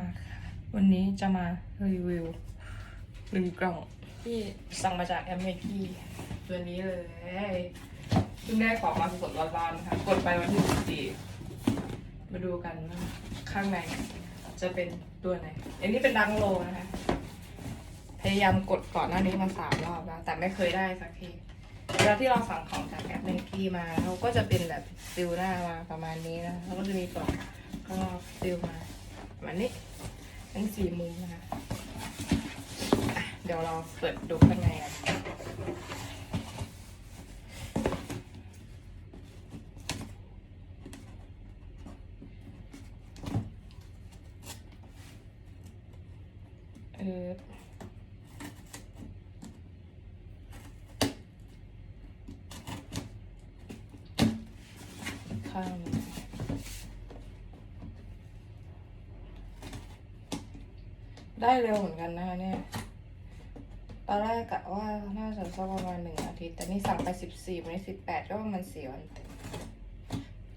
มาค่ะ วันนี้จะมารีวิวหนึ่งกล่องที่สั่งมาจากแอมเมกี้ตัวนี้เลยเพิ่งได้ของมาสดๆร้อนๆค่ะ กดไปวันที่14มาดูกันว่าข้างในจะเป็นตัวไหน อันนี้เป็นดังโลนะคะ พยายามกดก่อนหน้านี้มาสามรอบแล้ว แต่ไม่เคยได้สักทีเวลาที่เราสั่งของจากแอปเมกี้มาเขาก็จะเป็นแบบซิลหน้ามาประมาณนี้นะแล้วก็จะมีกล่องก็ซิลมาประมาณนี้ ทั้งสี่มุมนะคะอะเดี๋ยวเราเปิดดูข้างในกันเออข้าง ได้เร็วเหมือนกันนะคะเนี่ย ตอนแรกกะว่าน่าจะสักประมาณหนึ่งอาทิตย์ แต่นี่สั่งไปสิบสี่วันนี้สิบแปดก็ประมาณสี่วันเต็ม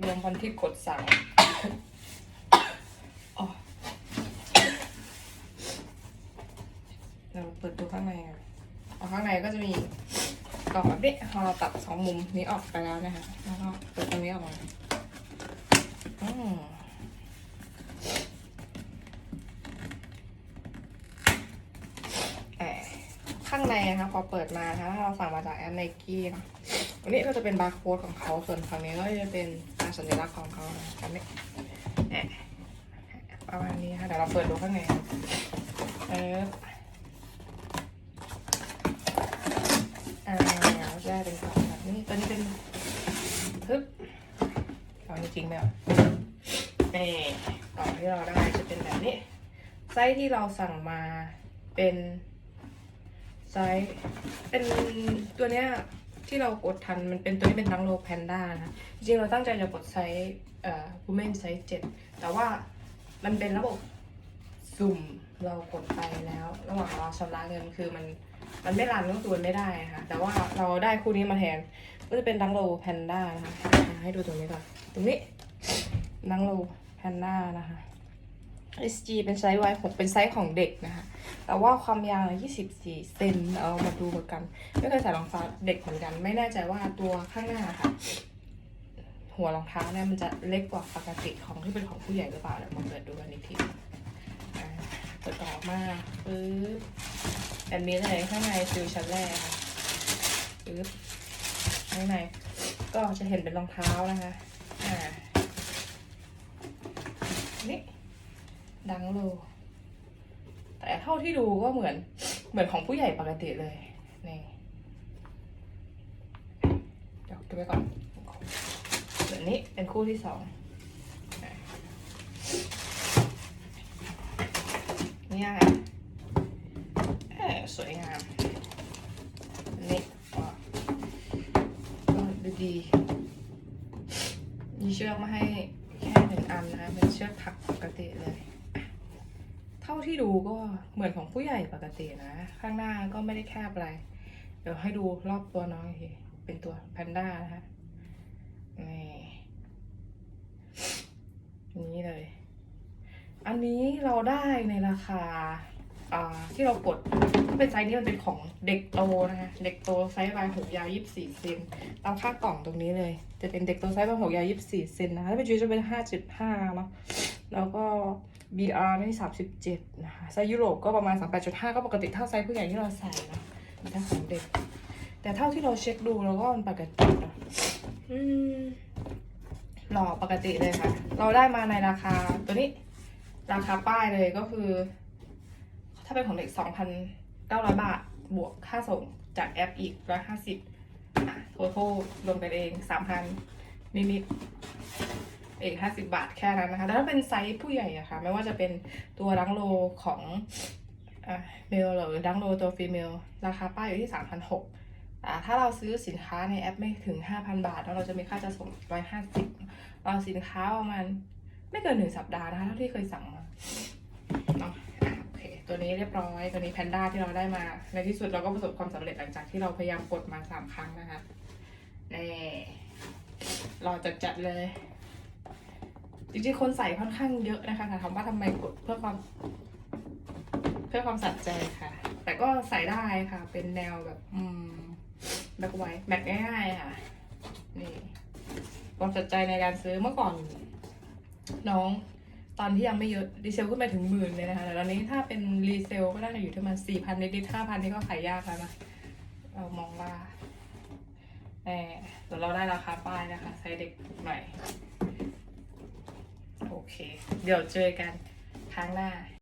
รวมวันที่กดสั่งเราเปิดดูข้างในกันเอาข้างในก็จะมีกล่องแบบนี้พอเราตัดสองมุมนี้ออกไปแล้วนะคะ แล้วก็เปิดตรงนี้ออกมาอืมแอบ ข้างในนะคะพอเปิดมานะคะถ้าเราสั่งมาจากแอปไนกี้นะอันนี้ก็จะเป็นบาร์โค้ดของเขาส่วนฝั่งนี้ก็จะเป็นตาสัญลักษณ์ของเขานะคะนี่แอบประมาณนี้ค่ะเดี๋ยวเราเปิดดูข้างในเอออ่าได้เป็นกล่องแบบนี้ตัวนี้เป็นปึ๊บเอาจริงๆเลยเหรอนี่กล่องที่เราได้จะเป็นแบบนี้ไซส์ที่เราสั่งมาเป็น ไซส์เป็นตัวเนี้ยที่เรากดทันมันเป็นตัวนี้เป็นดังโลแพนด้านะจริงๆเราตั้งใจจะกดไซส์เอ่อวูแมนไซส์เจ็ดแต่ว่ามันเป็นระบบสุ่มเรากดไปแล้ว ระหว่างรอชำระเงินคือมันมันไม่รันก็ตัวไม่ได้ค่ะ แต่ว่าเราได้คู่นี้มาแทน ก็จะเป็นดังโลแพนด้านะคะ ให้ดูตรงนี้ก่อน ตรงนี้นังโลแพนด้านะคะ SG เป็นไซส์ Y6 เป็นไซส์ของเด็กนะคะ แต่ว่าความยาว24 เซนเอามาดูเหมือนกัน ไม่เคยใส่รองเท้าเด็กเหมือนกัน ไม่แน่ใจว่าตัวข้างหน้าค่ะ หัวรองเท้าเนี่ยมันจะเล็กกว่าปกติของที่เป็นของผู้ใหญ่หรือเปล่าเดี๋ยวมาเปิดดูกันอีกทีเปิดออกมาปึ๊บแบบนี้เลยข้างในฟิวชั้นแรกค่ะปึ๊บข้างในก็จะเห็นเป็นรองเท้านะคะ อ่า นี่ ดังโล แต่เท่าที่ดูก็เหมือน เหมือนของผู้ใหญ่ปกติเลย นี่ เดี๋ยวดูไปก่อนส่วนนี้เป็นคู่ที่สองเนี่ยค่ะเออสวยงามนี่ก็ดูดีมีเชือกมาให้แค่หนึ่งอันนะคะเป็นเชือกถักปกติเลยาที่ดูก็เหมือนของผู้ใหญ่ปกตินะ ข้างหน้าก็ไม่ได้แคบอะไร เดี๋ยวให้ดูรอบตัวน้องอีกทีเป็นตัวแพนด้านะคะนี่นี่เลย อันนี้เราได้ในราคาที่เรากดถ้าเป็นไซส์นี้มันเป็นของเด็กโตนะคะ เด็กโตไซส์วายหกยาวยี่สี่เซนตามค่ากล่องตรงนี้เลย จะเป็นเด็กโตไซส์วายหกยาวยี่สี่เซนนะคะถ้าเป็นจูจะเป็นห้าจุดห้าเนาะ แล้วก็ BR นี่สามสิบเจ็ดนะคะ ไซส์ยุโรปก็ประมาณสามแปดจุดห้าก็ปกติเท่าไซส์ผู้ใหญ่ที่เราใส่นะแต่ของเด็ก แต่เท่าที่เราเช็คดูแล้วก็มันปกตินะอืมหล่อปกติเลยค่ะ เราได้มาในราคาตัวนี้ ราคาป้ายเลยก็คือ ถ้าเป็นของเด็กสองพันเก้าร้อยบาท บวกค่าส่งจากแอปอีกร้อยห้าสิบโทโทรวมกันเองสามพันนิดๆ เอกห้าสิบาทแค่นั้นนะคะแต่ถ้าเป็นไซส์ผู้ใหญ่อะค่ะ ไม่ว่าจะเป็นตัวดังโลของเมลหรือดังโลตัวฟีเมลราคาป้ายอยู่ที่สามพันหกแต่ถ้าเราซื้อสินค้าในแอปไม่ถึงห้าพันบาท เราจะมีค่าจะส่งร้อยห้าสิบเราสินค้าประมาณไม่เกินหนึ่งสัปดาห์นะคะเท่าที่เคยสั่งมาเนาะโอเค ตัวนี้เรียบร้อย ตัวนี้แพนด้าที่เราได้มา ในที่สุดเราก็ประสบความสำเร็จหลังจากที่เราพยายามกดมาสามครั้งนะคะนี่รอจัดๆเลย จริงๆคนใส่ค่อนข้างเยอะนะคะแต่ถามว่าทำไมกดเพื่อความเพื่อความสัใจค่ะ แต่ก็ใส่ได้ค่ะ เป็นแนวแบบอืมแบ็คไวท์แมทง่ายๆค่ะ นี่ความสัใจในการซื้อเมื่อก่อน น้องตอนที่ยังไม่เยอะรีเซลขึ้นไปถึงหมื่นเลยนะคะแต่ตอนนี้ถ้าเป็นรีเซลก็น่าจะอยู่ที่ประมาณสี่พันนิดๆห้าพันนี่ก็ขายยากแล้วนะเรามองว่าแหมเดี๋ยวเราได้ราคาป้ายนะคะไซส์เด็กหน่อย เค เดี๋ยวเจอกันครั้งหน้า